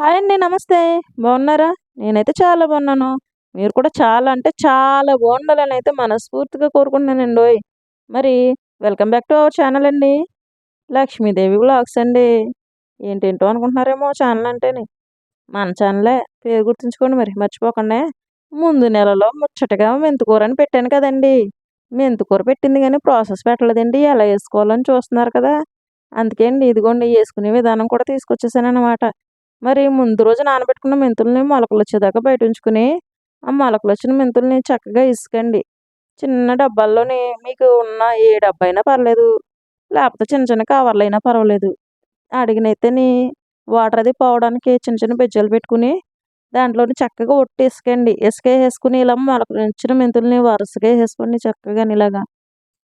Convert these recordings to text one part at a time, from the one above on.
Hi అండి నమస్తే. బాగున్నారా? నేనైతే చాలా బాగున్నాను. మీరు కూడా చాలా అంటే చాలా బాగుండాలని అయితే మనస్ఫూర్తిగా కోరుకుంటున్నానండి. ఓయ్ మరి welcome back to our channel అండి. లక్ష్మీదేవి బ్లాగ్స్ అండి. ఏంటేంటో అనుకుంటున్నారేమో ఛానల్ అంటేనే. మన ఛానలే పేరు గుర్తుంచుకోండి మరి మర్చిపోకుండా. ముందు నెలలో ముచ్చటగా మెంతుకూర అని పెట్టాను కదండి. మెంతుకూర పెట్టింది కానీ ప్రాసెస్ పెట్టలేదండి. ఎలా వేసుకోవాలని చూస్తున్నారు కదా. అందుకే అండి ఇదిగోండి వేసుకునే విధానం కూడా తీసుకొచ్చేసాను అనమాట మరి ముందు రోజు నానబెట్టుకున్న మెంతుల్ని మొలకలు వచ్చేదాకా బయట ఉంచుకుని ఆ మొలకలు వచ్చిన మెంతుల్ని చక్కగా ఇసుకండి. చిన్న డబ్బాల్లోని మీకు ఉన్న ఏ డబ్బా అయినా పర్లేదు లేకపోతే చిన్న చిన్న కవర్లు అయినా పర్వాలేదు. అడిగినైతేని వాటర్ అది పోవడానికి చిన్న చిన్న బెజ్జలు పెట్టుకుని దాంట్లోని చక్కగా ఒట్టి ఇసుకండి ఇసుక వేసుకుని ఇలా మొలకలు వచ్చిన మెంతుల్ని వరుసగా వేసుకోండి చక్కగా ఇలాగా.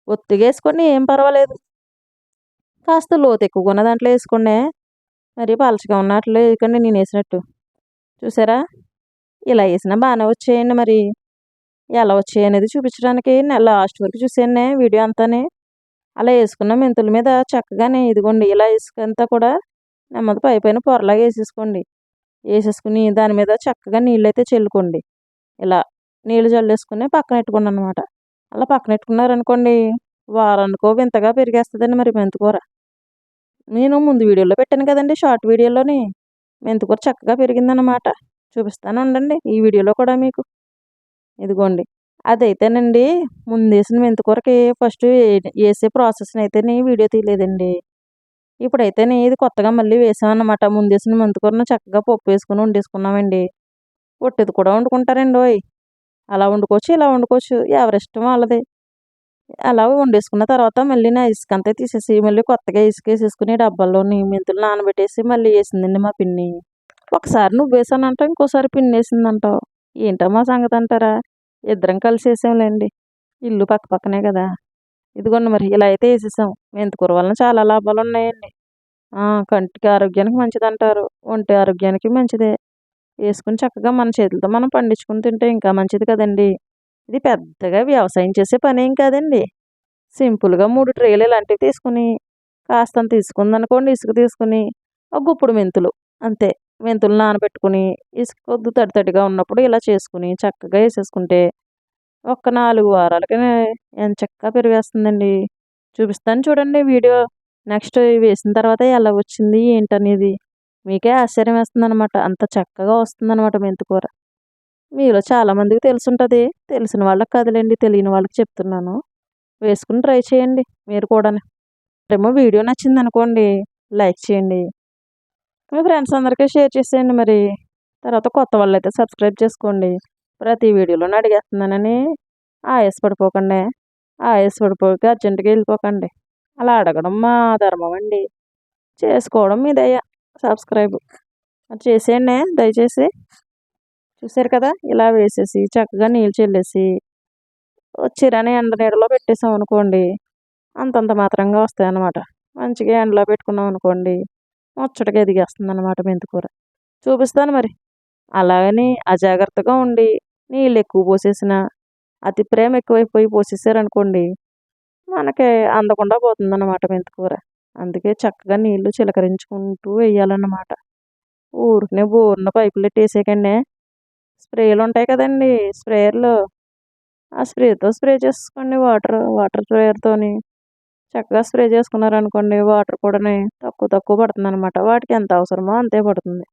ఒత్తిగా వేసుకొని ఏం పర్వాలేదు. కాస్త లోతు ఎక్కువగా ఉన్న దాంట్లో వేసుకోండి. మరి పలచగా ఉన్నట్లు ఎందుకండి నేను వేసినట్టు. చూసారా? ఇలా వేసినా బాగానే వచ్చేయండి మరి. ఎలా వచ్చాయి అనేది చూపించడానికి లాస్ట్ వరకు చూసాను వీడియో అంతానే. అలా వేసుకున్న మెంతుల మీద చక్కగానే ఇదిగోండి ఇలా ఇసుకంతా కూడా నెమ్మది పై పైన పొరలాగా వేసేసుకోండి. వేసేసుకుని దాని మీద చక్కగా నీళ్ళు అయితే చల్లుకోండి. ఇలా నీళ్ళు చల్లేసుకుని పక్కన పెట్టుకోండి అనమాట అలా పక్కన పెట్టుకున్నారనుకోండి వారానికో వింతగా పెరిగేస్తుందండి మరి మెంతికూర నేను ముందు వీడియోలో పెట్టాను కదండి షార్ట్ వీడియోలోని. మెంతికూర చక్కగా పెరిగిందనమాట చూపిస్తాను ఉండండి ఈ వీడియోలో కూడా మీకు. ఇదిగోండి అదైతేనండి ముందేసిన మెంతికూరకి ఫస్ట్ వేసే ప్రాసెస్ని అయితే వీడియో తీయలేదండి. ఇప్పుడైతే ఇది కొత్తగా మళ్ళీ వేసామన్నమాట. ముందేసిన మెంతికూరను చక్కగా పప్పు వేసుకుని వండేసుకున్నామండి. పొట్టిది కూడా వండుకుంటారండి ఓయ్. అలా వండుకోవచ్చు ఇలా వండుకోవచ్చు ఎవరిష్టం వాళ్ళది. అలా వండేసుకున్న తర్వాత మళ్ళీ నా ఇసుక అంతా తీసేసి మళ్ళీ కొత్తగా ఇసుక వేసేసుకుని డబ్బాల్లోని మెంతులు నానబెట్టేసి మళ్ళీ వేసిందండి మా పిన్ని. ఒకసారి నువ్వు వేసానంట ఇంకోసారి పిన్ని వేసిందంటావు. ఏంటో మా సంగతి అంటారా? ఇద్దరం కలిసి వేసాంలేండి. ఇల్లు పక్క పక్కనే కదా. ఇదిగోండి మరి ఇలా అయితే వేసేసాం. మెంతికూర వలన చాలా లాభాలు ఉన్నాయండి. కంటికి ఆరోగ్యానికి మంచిది అంటారు. ఒంటి ఆరోగ్యానికి మంచిదే. వేసుకుని చక్కగా మన చేతులతో మనం పండించుకుని తింటే ఇంకా మంచిది కదండి. ఇది పెద్దగా వ్యవసాయం చేసే పని ఏం కాదండి. సింపుల్గా మూడు ట్రేలు ఇలాంటివి తీసుకుని కాస్తంత తీసుకుందనుకోండి ఇసుక తీసుకుని ఒక గుప్పుడు మెంతులు అంతే. మెంతులు నానబెట్టుకుని ఇసుక కొద్ది తడి తడిగా ఉన్నప్పుడు ఇలా చేసుకుని చక్కగా వేసేసుకుంటే ఒక్క నాలుగు వారాలకి ఎంత చక్కగా పెరిగేస్తుందండి. చూపిస్తాను చూడండి వీడియో. నెక్స్ట్ వేసిన తర్వాత ఎలా వచ్చింది ఏంటనేది. మీకే ఆశ్చర్యం వేస్తుంది అనమాట అంత చక్కగా వస్తుంది అనమాట మెంతికూర మీలో చాలామందికి తెలుసుంటుంది. తెలిసిన వాళ్ళకి కదలండి తెలియని వాళ్ళకి చెప్తున్నాను. వేసుకుని ట్రై చేయండి మీరు కూడా ఏమో వీడియో నచ్చింది అనుకోండి లైక్ చేయండి. మీ ఫ్రెండ్స్ అందరికీ షేర్ చేసేయండి మరి. తర్వాత కొత్త వాళ్ళు అయితే సబ్స్క్రైబ్ చేసుకోండి. ప్రతి వీడియోలోనే అడిగేస్తున్నానని ఆయాస పడిపోకండి ఆయాస పడిపోక అర్జెంటుగా వెళ్ళిపోకండి. అలా అడగడం మా ధర్మం అండి. చేసుకోవడం మీ దయ. సబ్స్క్రైబ్. చేసేయండి దయచేసి. చూసారు కదా? ఇలా వేసేసి చక్కగా నీళ్ళు చల్లేసి చిరాని ఎండ నీడలో పెట్టేసాం అనుకోండి అంతంత మాత్రంగా వస్తాయి అన్నమాట. మంచిగా ఎండలో పెట్టుకున్నాం అనుకోండి ముచ్చటగా ఎదిగేస్తుంది అనమాట మెంతికూర. చూపిస్తాను మరి. అలాగని అజాగ్రత్తగా ఉండి నీళ్ళు ఎక్కువ పోసేసిన అతి ప్రేమ ఎక్కువైపోయి పోసేసారనుకోండి మనకి అందకుండా పోతుందన్నమాట మెంతికూర. అందుకే చక్కగా నీళ్ళు చిలకరించుకుంటూ వేయాలన్నమాట. ఊరికనే బోర్న పైపులు పెట్టేసేకండి స్ప్రేలు ఉంటాయి కదండి స్ప్రేయర్లు ఆ స్ప్రేతో స్ప్రే చేసుకోండి వాటర్ వాటర్ స్ప్రేయర్తోని. చక్కగా స్ప్రే చేసుకున్నారనుకోండి వాటర్ కూడా తక్కువ తక్కువ పడుతుంది అనమాట వాటికి ఎంత అవసరమో అంతే పడుతుంది.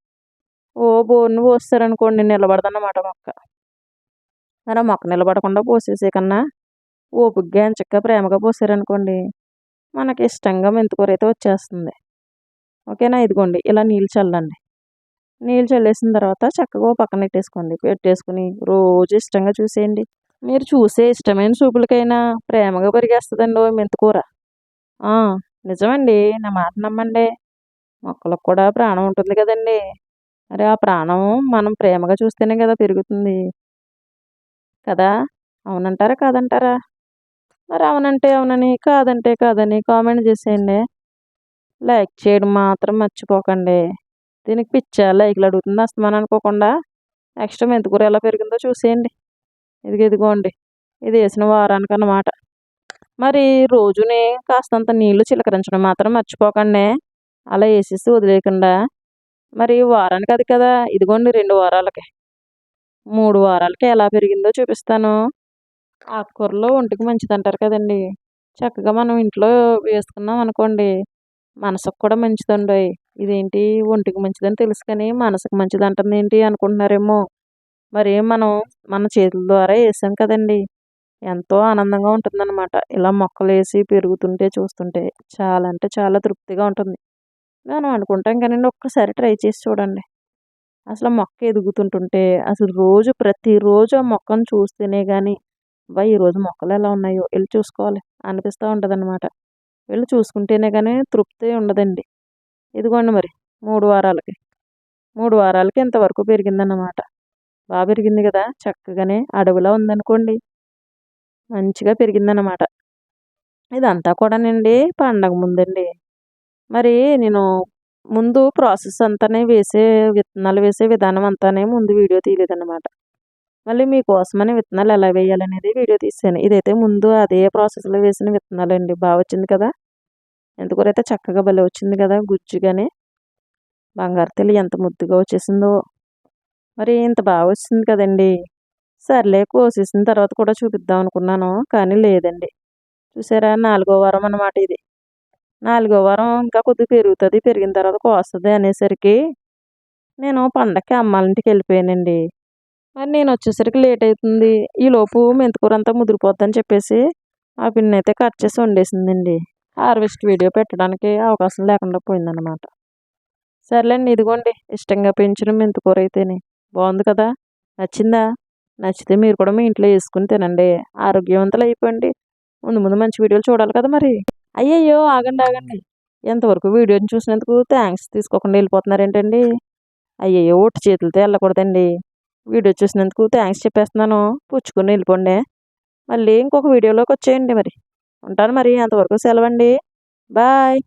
ఓ బోర్ను పోస్తారనుకోండి నిలబడదన్నమాట మొక్క. మరి ఆ మొక్క నిలబడకుండా పోసేసే కన్నా ఓపిగ్గా ఎంచక్క ప్రేమగా పోసారనుకోండి మనకి ఇష్టంగా మెంతుకూర అయితే వచ్చేస్తుంది. ఓకేనా? ఇదిగోండి ఇలా నీళ్ళు చల్లండి. నీళ్ళు చల్లేసిన తర్వాత చక్కగా పక్కన పెట్టేసుకోండి. పెట్టేసుకుని రోజు ఇష్టంగా చూసేయండి. మీరు చూసే ఇష్టమైన చూపులకైనా ప్రేమగా పెరిగేస్తుందండి ఓ మెంతికూర నిజమండి. నా మాట నమ్మండి. మొక్కలకు కూడా ప్రాణం ఉంటుంది కదండి. మరి ఆ ప్రాణం మనం ప్రేమగా చూస్తేనే కదా పెరుగుతుంది. కదా? అవునంటారా కాదంటారా? మరి అవునంటే అవునని కాదంటే కాదని కామెంట్ చేసేయండి. లైక్ చేయడం మాత్రం మర్చిపోకండి. దీనికి పిచ్చా లైకులు అడుగుతుంది. అస్తమానం అనుకోకుండా నెక్స్ట్ మెంతికూర ఎలా పెరిగిందో చూసేయండి. ఇదిగో ఇదిగోండి. ఇది వేసిన వారానికి అన్నమాట మరి రోజుని కాస్తంత నీళ్ళు చిలకరించడం మాత్రం మర్చిపోకండి. అలా వేసేసి వదిలేయకుండా. మరి వారానికి అది కదా. ఇదిగోండి రెండు వారాలకి. మూడు వారాలకి ఎలా పెరిగిందో చూపిస్తాను. ఆకుకూరలో ఒంటికి మంచిది అంటారు కదండి. చక్కగా మనం ఇంట్లో వేసుకున్నాం అనుకోండి మనసుకు కూడా మంచిదండి ఇదేంటి ఒంటికి మంచిదని తెలుసు కానీ మనసుకు మంచిది అంటుంది ఏంటి అనుకుంటున్నారేమో. మరి మనం మన చేతుల ద్వారా వేసాం కదండి. ఎంతో ఆనందంగా ఉంటుందన్నమాట. ఇలా మొక్కలు వేసి పెరుగుతుంటే చూస్తుంటే చాలా అంటే చాలా తృప్తిగా ఉంటుంది. మనం అనుకుంటాం కానీ ఒక్కసారి ట్రై చేసి చూడండి. అసలు మొక్క ఎదుగుతుంటుంటే అసలు రోజు ప్రతిరోజు ఆ మొక్కను చూస్తేనే కానీ అబ్బా ఈరోజు మొక్కలు ఎలా ఉన్నాయో వెళ్ళి చూసుకోవాలి. అనిపిస్తూ ఉంటుంది అనమాట వెళ్ళి చూసుకుంటేనే కానీ తృప్తి ఉండదండి. ఇదిగోండి మరి మూడు వారాలకి. మూడు వారాలకి ఇంతవరకు పెరిగిందన్నమాట. బాగా పెరిగింది కదా చక్కగానే అడవిలో ఉందనుకోండి. మంచిగా పెరిగిందన్నమాట. ఇదంతా కూడానండి పండగ ముందండి. మరి నేను ముందు ప్రాసెస్ అంతానే వేసే విత్తనాలు వేసే విధానం అంతానే ముందు వీడియో తీయలేదన్నమాట. మళ్ళీ మీకోసమని విత్తనాలు ఎలా వేయాలనేది వీడియో తీసాను. ఇదైతే ముందు అదే ప్రాసెస్లో వేసిన విత్తనాలు అండి బాగా వచ్చింది కదా. ఎందుకైతే చక్కగా భలే వచ్చింది కదా గుజ్జుగానే. బంగారు తెల్లి ఎంత ముద్దుగా వచ్చేసిందో. మరి ఇంత బాగా వచ్చింది కదండి. సర్లే కోసేసిన తర్వాత కూడా చూపిద్దాం అనుకున్నాను కానీ లేదండి. చూసారా నాలుగో వారం అన్నమాట ఇది. నాలుగో వారం ఇంకా కొద్దిగా పెరుగుతుంది పెరిగిన తర్వాత కోస్తుంది అనేసరికి నేను పండక్కి అమ్మాలింటికి వెళ్ళిపోయానండి. మరి నేను వచ్చేసరికి లేట్ అవుతుంది ఈలోపు మెంతికూర అంతా ముదిరిపోద్దని చెప్పేసి ఆ పిన్ని అయితే కట్ చేసి వండేసిందండి. హార్వెస్ట్ వీడియో పెట్టడానికి అవకాశం లేకుండా పోయిందనమాట సర్లేండి ఇదిగోండి ఇష్టంగా పెంచిన మెంతికూర అయితేనే. బాగుంది కదా? నచ్చిందా? నచ్చితే మీరు కూడా మీ ఇంట్లో వేసుకుని తినండి. ఆరోగ్యవంతులు అయిపోండి. ముందు ముందు మంచి వీడియోలు చూడాలి కదా మరి. అయ్యయ్యో ఆగండి ఆగండి. ఎంతవరకు వీడియోని చూసినందుకు థ్యాంక్స్ తీసుకోకుండా వెళ్ళిపోతున్నారేంటండి అయ్యయ్యో ఒట్టి చేతులతో వెళ్ళకూడదండి. వీడియో చూసినందుకు థ్యాంక్స్ చెప్పేస్తున్నాను. పుచ్చుకొని వెళ్ళిపోండి. మళ్ళీ ఇంకొక వీడియోలోకి వచ్చేయండి మరి. ఉంటాను మరి. అంతవరకు సెలవండి. బాయ్.